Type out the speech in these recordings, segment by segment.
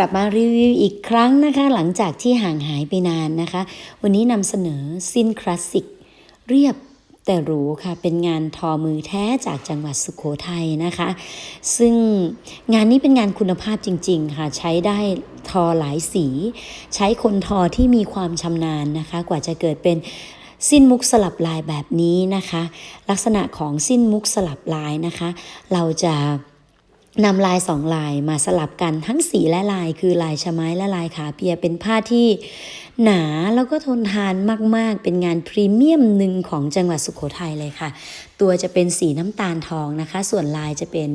ลับมารีวิวอีกครั้งนะคะ หลังจากที่ห่างหายไปนานนะคะ วันนี้นำเสนอสิ้นคลาสสิก เรียบแต่หรูค่ะ เป็นงานทอมือแท้จากจังหวัดสุขโขทัยนะคะ ซึ่งงานนี้เป็นงานคุณภาพจริง ๆ ค่ะ ใช้ได้ทอหลายสี ใช้คนทอที่มีความชำนาญนะคะ กว่าจะเกิดเป็นสิ้นมุกสลับลายแบบนี้นะคะ ลักษณะของสิ้นมุกสลับลายนะคะ เราจะ นำลายสองลายมาสลับกันทั้งสีและลายคือลายชะไม้และลายขาเปียเป็นผ้าที่หนาแล้วก็ทนทานมาก ๆ เป็นงานพรีเมียมหนึ่งของจังหวัดสุโขทัยเลยค่ะ ตัวจะเป็นสีน้ำตาลทองนะคะ ส่วนลายจะเป็น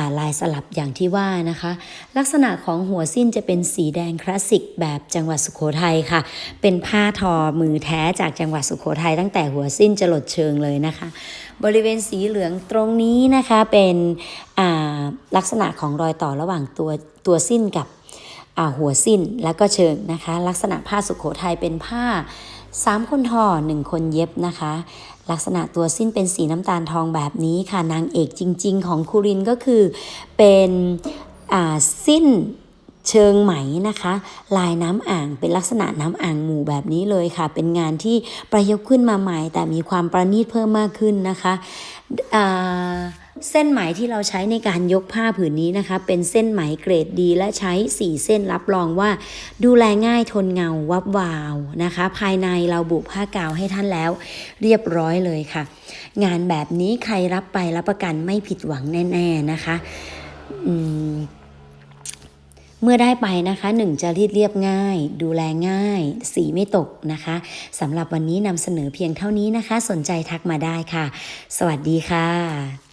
าลายสลับอย่างที่ว่านะคะ ลักษณะของหัวสิ้นจะเป็นสีแดงคลาสสิกแบบจังหวัดสุโขทัยค่ะ เป็นผ้าทอมือแท้จากจังหวัดสุโขทัยตั้งแต่หัวสิ้นจะหลดเชิงเลยนะคะ บริเวณสีเหลืองตรงนี้นะคะเป็นอ่า ลักษณะของรอยต่อระหว่างตัวตัวสิ้นกับหัวสิ้นแล้วก็เชิงนะคะ ลักษณะผ้าสุโขทัยเป็นผ้าสามคนทอหนึ่งคนเย็บนะคะ ลักษณะตัวสิ้นเป็นสีน้ำตาลทองแบบนี้ค่ะนางเอกจริง ๆ ของคูรินก็คือเป็นสิ้นเชิงไหมนะคะ ลายน้ำอ่างเป็นลักษณะน้ำอ่างหมู่แบบนี้เลยค่ะ เป็นงานที่ประยุกต์ขึ้นมาใหม่ แต่มีความประณีตเพิ่มมากขึ้นนะคะอ่า เส้นไหมที่เราใช้ในการยกผ้าผืนนี้นะคะ เป็นเส้นไหมเกรดดีและใช้ 4 เส้นรับรองว่า ดูแลง่ายทนเงาวับวาวนะคะ ภายในเราบุผ้ากาวให้ท่านแล้ว เรียบร้อยเลยค่ะ งานแบบนี้ใครรับไปรับประกันไม่ผิดหวังแน่ ๆนะคะมเมื่อได้ไปนะคะหนึ่งจะรีดเรียบง่าย ดูแลง่าย สีไม่ตกนะคะสำหรับวันนี้นำเสนอเพียงเท่านี้นะคะ สนใจทักมาได้ค่ะ สวัสดีค่ะ